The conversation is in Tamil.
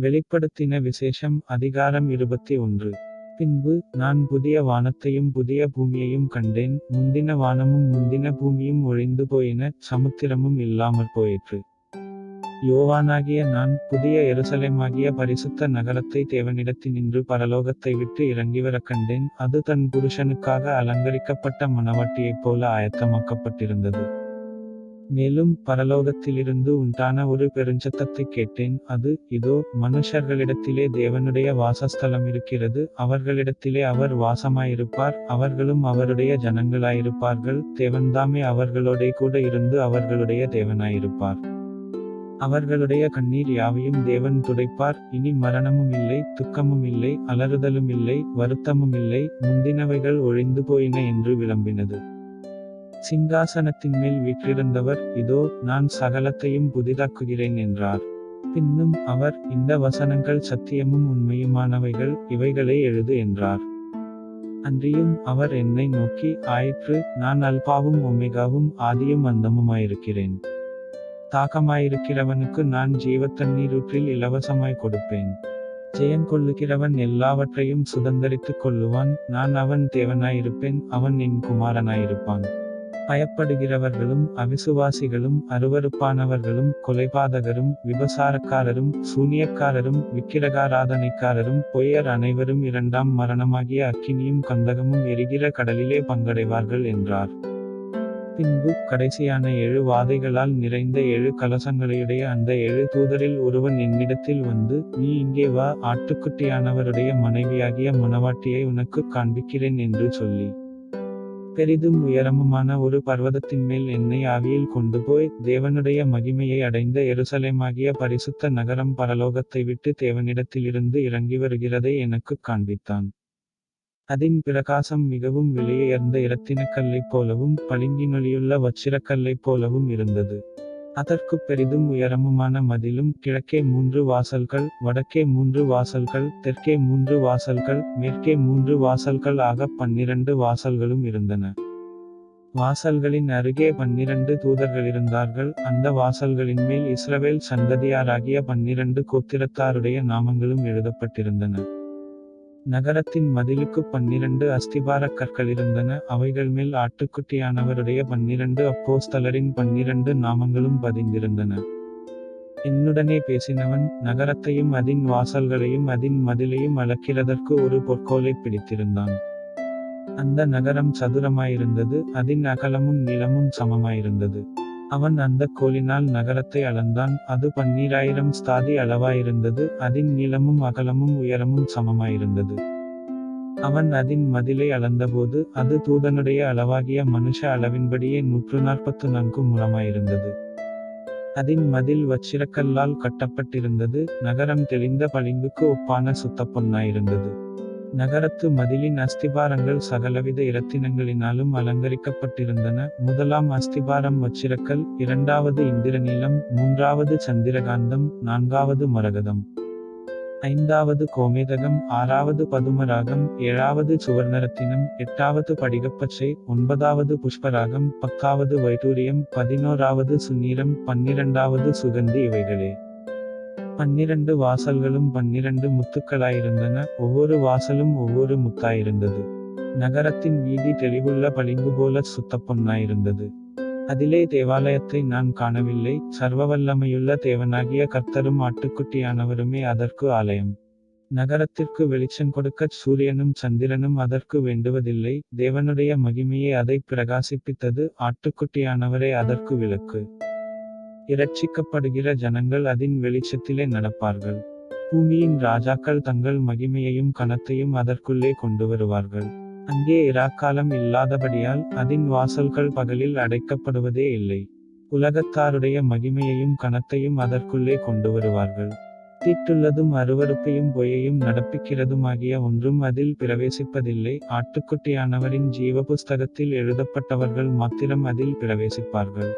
வெளிப்படுத்தின விசேஷம் அதிகாரம் இருபத்தி ஒன்று. பின்பு நான் புதிய வானத்தையும் புதிய பூமியையும் கண்டேன். முந்தின வானமும் முந்தின பூமியும் ஒழிந்து போயின. சமுத்திரமும் இல்லாமற் போயிற்று. யோவானாகிய நான் புதிய எருசலேமாகிய பரிசுத்த நகரத்தை தேவனிடத்தினின்று பரலோகத்தை விட்டு இறங்கிவரக் கண்டேன். அது தன் புருஷனுக்காக அலங்கரிக்கப்பட்ட மணவாட்டியைப் போல ஆயத்தமாக்கப்பட்டிருந்தது. மேலும் பரலோகத்திலிருந்து உண்டான ஒரு பெருஞ்சத்தத்தை கேட்டேன் அது இதோ மனுஷர்களிடத்திலே தேவனுடைய வாசஸ்தலம் இருக்கிறது அவர்களிடத்திலே அவர் வாசமாயிருப்பார் அவர்களும் அவருடைய ஜனங்களாயிருப்பார்கள் தேவன்தாமே அவர்களோட கூட இருந்து அவர்களுடைய தேவனாயிருப்பார். அவர்களுடைய கண்ணீர் யாவையும் தேவன் துடைப்பார் இனி மரணமும் இல்லை துக்கமும் இல்லை அலறுதலும் இல்லை வருத்தமும் இல்லை முந்தினவைகள் ஒழிந்து போயின என்று விளம்பினது. சிங்காசனத்தின் மேல் வீற்றிருந்தவர் இதோ நான் சகலத்தையும் புதிதாக்குகிறேன் என்றார். பின்னும் அவர் இந்த வசனங்கள் சத்தியமும் உண்மையுமானவைகள் இவைகளை எழுது என்றார். அன்றியும் அவர் என்னை நோக்கி ஆயிற்று நான் அல்பாவும் ஒமேகாவும் ஆதியும் அந்தமுமாயிருக்கிறேன். தாகமாயிருக்கிறவனுக்கு நான் ஜீவத்தண்ணீரூற்றில் இலவசமாய் கொடுப்பேன். ஜெயம் கொள்ளுகிறவன் எல்லாவற்றையும் சுதந்தரித்துக் கொள்ளுவான். நான் அவன் தேவனாயிருப்பேன் அவன் என் குமாரனாயிருப்பான். பயப்படுகிறவர்களும் அவிசுவாசிகளும் அருவருப்பானவர்களும் கொலைபாதகரும் விபசாரக்காரரும் சூனியக்காரரும் விக்கிரகாராதனைக்காரரும் பொய்யர் அனைவரும் இரண்டாம் மரணமாகிய அக்கினியும் கந்தகமும் எரிகிற கடலிலே பங்கடைவார்கள் என்றார். பின்பு கடைசியான ஏழு வாதைகளால் நிறைந்த ஏழு கலசங்களையுடைய அந்த ஏழு தூதரில் ஒருவன் என்னிடத்தில் வந்து நீ இங்கே வா ஆட்டுக்குட்டியானவருடைய மனைவியாகிய மணவாட்டியை உனக்கு காண்பிக்கிறேன் என்று சொல்லி பெரிதும் உயரமுமான ஒரு பர்வதத்தின் மேல் என்னை ஆவியில் கொண்டு போய் தேவனுடைய மகிமையை அடைந்த எருசலேமாகிய பரிசுத்த நகரம் பரலோகத்தை விட்டு தேவனிடத்திலிருந்து இறங்கி வருகிறதை எனக்கு காண்பித்தான். அதின் பிரகாசம் மிகவும் விலையுயர்ந்த இரத்தினக்கல்லைப் போலவும் பளிங்கினொலியுள்ள வச்சிரக்கல்லைப் போலவும் இருந்தது. அதற்கு பெரிதும் உயரமுமான மதிலும் கிழக்கே மூன்று வாசல்கள் வடக்கே மூன்று வாசல்கள் தெற்கே மூன்று வாசல்கள் மேற்கே மூன்று வாசல்கள் ஆக பன்னிரண்டு வாசல்களும் இருந்தன. வாசல்களின் அருகே பன்னிரண்டு தூதர்கள் இருந்தார்கள். அந்த வாசல்களின் மேல் இஸ்ரவேல் சந்ததியாராகிய பன்னிரண்டு கோத்திரத்தாருடைய நாமங்களும் எழுதப்பட்டிருந்தன. நகரத்தின் மதிலுக்கு பன்னிரண்டு அஸ்திபாரக் கற்கள் இருந்தன. அவைகள் மேல் ஆட்டுக்குட்டியானவருடைய பன்னிரண்டு அப்போஸ்தலரின் பன்னிரண்டு நாமங்களும் பதிந்திருந்தன. என்னுடனே பேசினவன் நகரத்தையும் அதின் வாசல்களையும் அதின் மதிலையும் அளக்கிறதற்கு ஒரு பொற்கோலை பிடித்திருந்தான். அந்த நகரம் சதுரமாயிருந்தது அதன் அகலமும் நிலமும் சமமாயிருந்தது. அவன் அந்த கோலினால் நகரத்தை அளந்தான். அது பன்னீராயிரம் ஸ்தாதி அளவாயிருந்தது. அதன் நீளமும் அகலமும் உயரமும் சமமாயிருந்தது. அவன் அதன் மதிலை அளந்தபோது அது தூதனுடைய அளவாகிய மனுஷ அளவின்படியே நூற்று நாற்பத்து நான்கு முழமாயிருந்தது. அதன் மதில் வச்சிரக்கல்லால் கட்டப்பட்டிருந்தது. நகரம் தெளிந்த பளிங்குக்கு ஒப்பான சுத்தப்பொன்னாயிருந்தது நகரத்து மதிலின் அஸ்திபாரங்கள் சகலவித இரத்தினங்களினாலும் அலங்கரிக்கப்பட்டிருந்தன. முதலாம் அஸ்திபாரம் வச்சிரக்கல் இரண்டாவது இந்திரநீலம் மூன்றாவது சந்திரகாந்தம் நான்காவது மரகதம். ஐந்தாவது கோமேதகம் ஆறாவது பதுமராகம் ஏழாவது சுவர்ணரத்தினம் எட்டாவது படிகப்பச்சை ஒன்பதாவது புஷ்பராகம் பத்தாவது வைடூரியம் பதினோராவது சுநீரம் பன்னிரண்டாவது சுகந்தி இவைகளே. பன்னிரண்டு வாசல்களும் பன்னிரண்டு முத்துக்களாயிருந்தன. ஒவ்வொரு வாசலும் ஒவ்வொரு முத்தாயிருந்தது. நகரத்தின் வீதி தெளிவுள்ள பளிங்கு போல சுத்தப்பொன்னாயிருந்தது. அதிலே தேவாலயத்தை நான் காணவில்லை. சர்வவல்லமையுள்ள தேவனாகிய கர்த்தரும் ஆட்டுக்குட்டியானவருமே அதற்கு ஆலயம். நகரத்திற்கு வெளிச்சம் கொடுக்க சூரியனும் சந்திரனும் அதற்கு வேண்டுவதில்லை. தேவனுடைய மகிமையை அதை பிரகாசிப்பித்தது. ஆட்டுக்குட்டியானவரே அதற்கு விளக்கு. இரட்சிக்கப்படுகிற ஜனங்கள் அதன் வெளிச்சத்திலே நடப்பார்கள். பூமியின் ராஜாக்கள் தங்கள் மகிமையையும் கனத்தையும் அதற்குள்ளே கொண்டு வருவார்கள் அங்கே இராக்காலம் இல்லாதபடியால் அதன் வாசல்கள் பகலில் அடைக்கப்படுவதே இல்லை. உலகத்தாருடைய மகிமையையும் கனத்தையும் அதற்குள்ளே கொண்டு வருவார்கள் தீட்டுள்ளதும் அருவருப்பையும் பொய்யையும் நடப்பிக்கிறதுமாகிய ஒன்றும் அதில் பிரவேசிப்பதில்லை. ஆட்டுக்குட்டியானவரின் ஜீவ புஸ்தகத்தில் எழுதப்பட்டவர்கள் மாத்திரம் அதில் பிரவேசிப்பார்கள்.